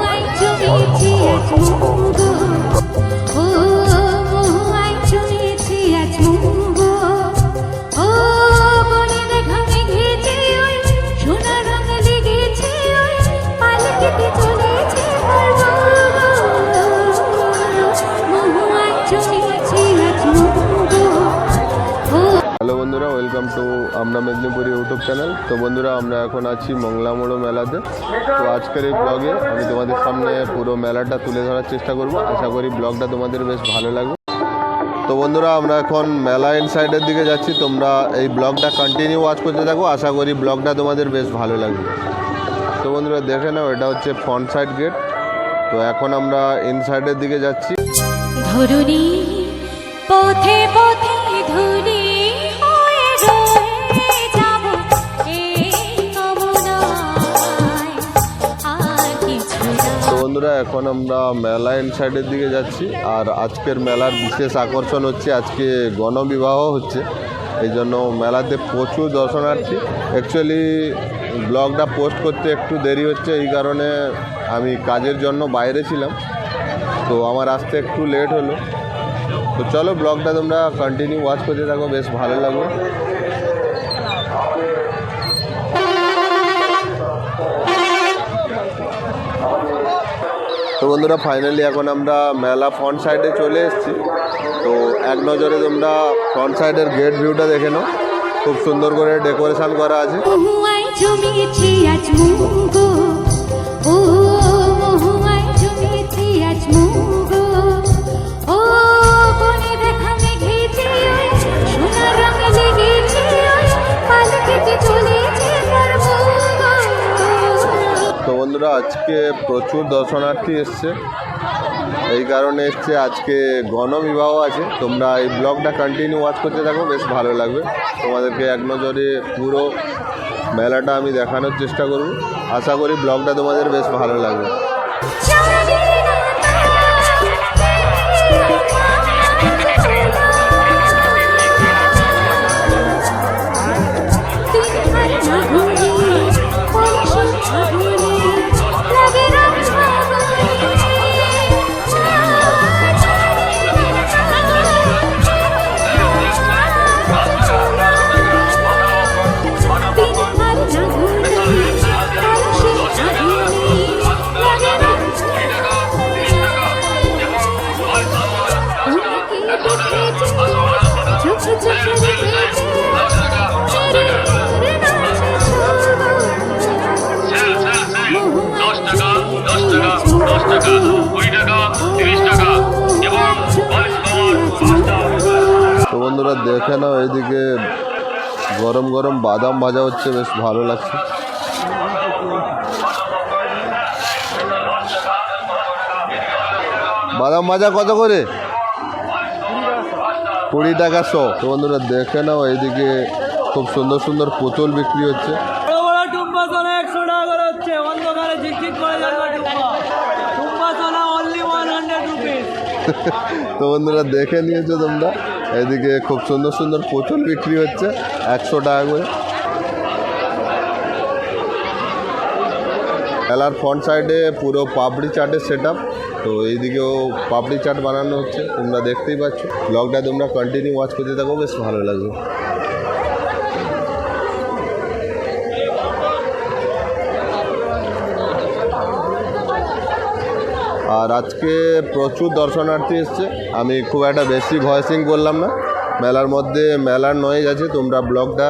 爱就一 ain't বন্ধুরা welcome to আমরা Medinipur YouTube channel তো বন্ধুরা, আমরা এখন আছি মংলামোড়ো মেলাতে। তো আজকের এই ব্লগে আমি তোমাদের সামনে পুরো মেলাটা তুলে ধরার চেষ্টা করব। আশা করি ব্লগটা তোমাদের বেশ ভালো লাগবে। তো বন্ধুরা, আমরা এখন মেলা ইনসাইডের দিকে যাচ্ছি। তোমরা এই ব্লগটা কন্টিনিউ ওয়াচ করতে থাকো। আশা করি ব্লগটা তোমাদের বেশ ভালো লাগবে। তো বন্ধুরা, দেখে নাও, এটা হচ্ছে ফ্রন্ট সাইড গেট তো এখন আমরা ইনসাইডের দিকে যাচ্ছি। ধরুনি পথে বন্ধুরা, এখন আমরা মেলা সাইডের দিকে যাচ্ছি। আর আজকের মেলার বিশেষ আকর্ষণ হচ্ছে, আজকে গণবিবাহ হচ্ছে। এই জন্য মেলাতে প্রচুর দর্শনার্থী। অ্যাকচুয়ালি ব্লগটা পোস্ট করতে একটু দেরি হচ্ছে, এই কারণে আমি কাজের জন্য বাইরে ছিলাম। তো আমার আসতে একটু লেট হলো। তো চলো ব্লগটা তোমরা কন্টিনিউ ওয়াচ করতে থাকো, বেশ ভালো লাগবে তো বন্ধুরা ফাইনালি এখন আমরা মেলা ফ্রন্ট সাইডে চলে এসেছি। তো এক নজরে তোমরা ফ্রন্ট সাইডের গেট ভিউটা দেখে নাও। খুব সুন্দর করে ডেকোরেশন করা আছে। বন্ধুরা, আজকে প্রচুর দর্শনার্থী এসছে। এই কারণে এসছে, আজকে গণবিবাহ আছে। তোমরা এই ব্লগটা কন্টিনিউ ওয়াচ করতে থাকো, বেশ ভালো লাগবে। তোমাদেরকে এক নজরে পুরো মেলাটা আমি দেখানোর চেষ্টা করব। আশা করি ব্লগটা তোমাদের বেশ ভালো লাগবে। বন্ধুরা দেখে নাও এদিকে গরম গরম বাদাম ভাজা হচ্ছে বেশ ভালো লাগছে। বাদাম ভাজা কত করে? কুড়ি টাকা শো। তো বন্ধুরা দেখে নাও এইদিকে খুব সুন্দর সুন্দর পুতুল বিক্রি হচ্ছে। তো বন্ধুরা দেখে নিয়েছো তোমরা। এদিকে খুব সুন্দর সুন্দর পুতুল বিক্রি হচ্ছে, একশো টাকা করে। মেলার ফ্রন্ট সাইডে পুরো পাপড়ি চাটের সেট তো এইদিকেও পাপড়ি চাট বানানো হচ্ছে, তোমরা দেখতেই পাচ্ছ। ব্লগটা তোমরা কন্টিনিউ ওয়াচ করতে থাকো, বেশ ভালো লাগবে। আর আজকে প্রচুর দর্শনার্থী এসছে। আমি খুব একটা বেশি ভয়েসিং করলাম না। মেলার মধ্যে মেলার নয়েজ আছে, তোমরা ব্লগটা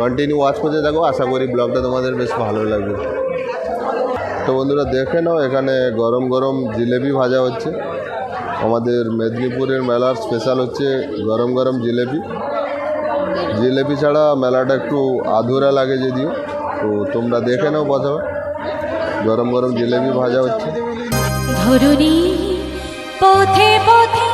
কন্টিনিউ ওয়াচ করতে থাকো। আশা করি ব্লগটা তোমাদের বেশ ভালো লাগবে। তো বন্ধুরা, দেখে নাও, এখানে গরম গরম জিলেবি ভাজা হচ্ছে। আমাদের মেদিনীপুরের মেলার স্পেশাল হচ্ছে গরম গরম জিলেপি। জিলেপি ছাড়া মেলাটা একটু আধুরা লাগে যদিও। তো তোমরা দেখে নাও প্রথমে গরম গরম জিলেপি ভাজা হচ্ছে। পথে পথে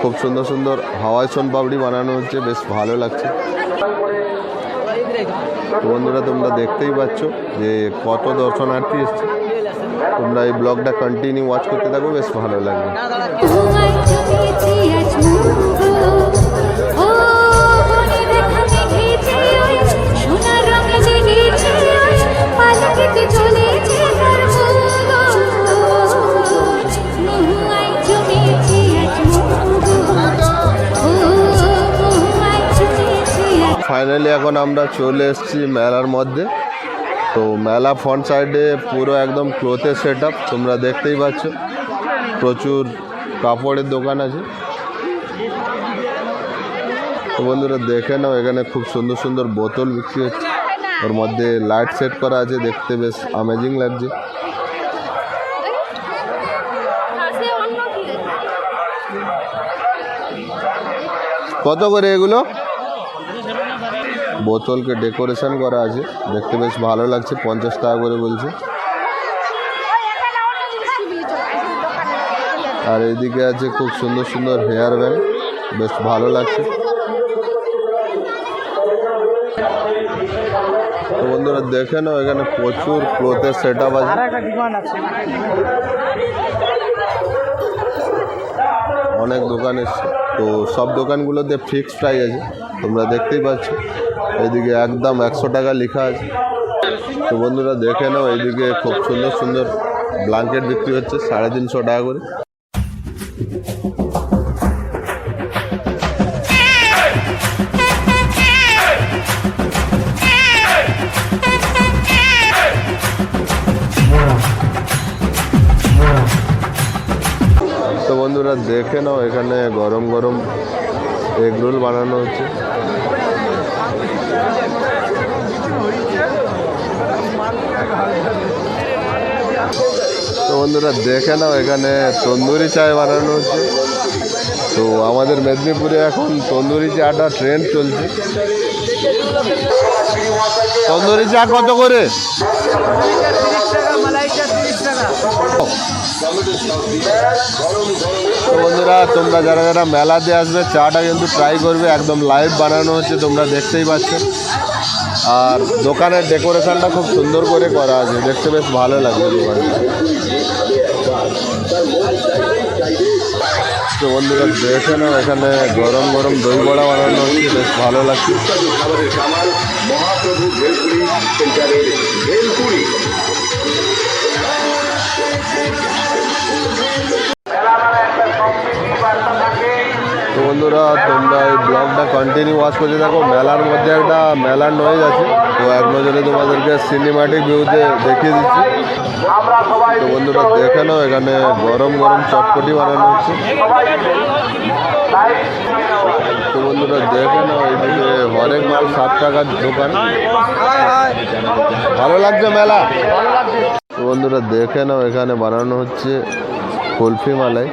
খুব সুন্দর সুন্দর হাওয়াই সোন পাপড়ি বানানো হচ্ছে, বেশ ভালো লাগছে। বন্ধুরা, তোমরা দেখতেই পাচ্ছ যে কত দর্শনার্থী এসছে। তোমরা এই ব্লগটা কন্টিনিউ ওয়াচ করতে থাকো, বেশ ভালো লাগবে। ফাইনালি এখন আমরা চলে এসেছি মেলার মধ্যে। তো মেলা ফ্রন্ট সাইডে পুরো একদম ক্লোথের সেট তোমরা দেখতেই পাচ্ছ। প্রচুর কাপড়ের দোকান আছে। তো বন্ধুরা, দেখে নাও, এখানে খুব সুন্দর সুন্দর বোতল বিক্রি হচ্ছে। ওর মধ্যে লাইট সেট করা আছে, দেখতে বেশ অ্যামেজিং লাগছে। কত করে এগুলো? বোতলকে ডেকোরেশন করা আছে। দেখতে বেশ ভালো লাগছে পঞ্চাশ টাকা করে বলছে। আর এইদিকে আছে খুব সুন্দর সুন্দর হেয়ার ব্যান্ড বেশ ভালো লাগছে। তো বন্ধুরা দেখে নাও এখানে প্রচুর ক্লোথের সেট আপ আছে। অনেক দোকান এসছে। তো সব দোকানগুলোতে ফিক্সড প্রাইস আছে তোমরা দেখতেই পাচ্ছ। এইদিকে একদম একশো টাকা লেখা আছে। তো বন্ধুরা দেখে নাও, এইদিকে খুব সুন্দর সুন্দর ব্ল্যাঙ্কেট বিক্রি হচ্ছে, সাড়ে তিনশো টাকা করে। তো বন্ধুরা দেখে নাও, এখানে গরম গরম এগ রোল বানানো হচ্ছে। তো বন্ধুরা দেখে নাও, এখানে তন্দুরি চায় বানানো হচ্ছে। তো আমাদের মেদিনীপুরে এখন তন্দুরি চাটা ট্রেন্ড চলছে। তন্দুরি চা কত করে? বন্ধুরা, তোমরা যারা যারা মেলাতে আসবে, চাটা কিন্তু ট্রাই করবে, একদম লাইভ বানানো হচ্ছে, তোমরা দেখতেই পাচ্ছ। আর দোকানের ডেকোরেশনটা খুব সুন্দর করে করা আছে। দেখতে বেশ ভালো লাগবে দোকানটা। বন্ধুরা, দেখে নাও, এখানে গরম গরম দই বড়া বানানো হচ্ছে, বেশ ভালো লাগছে। বন্ধুরা, তোমরা এই ব্লগটা কন্টিনিউ ওয়াচ করতে থাকো। মেলার মধ্যে একটা মেলার নয়েজ আছে। তো এক নজরে তোমাদেরকে সিনেমাটিক ভিউতে দেখিয়ে দিচ্ছি। তো বন্ধুরা, দেখে নাও, এখানে গরম গরম চটপটি বানানো হচ্ছে। তো বন্ধুরা, দেখে নাও এইদিকে হরেক মাল সাত টাকার দোকান। ভালো লাগছে মেলা? তো বন্ধুরা, দেখে নাও, এখানে বানানো হচ্ছে কুলফি মালাই।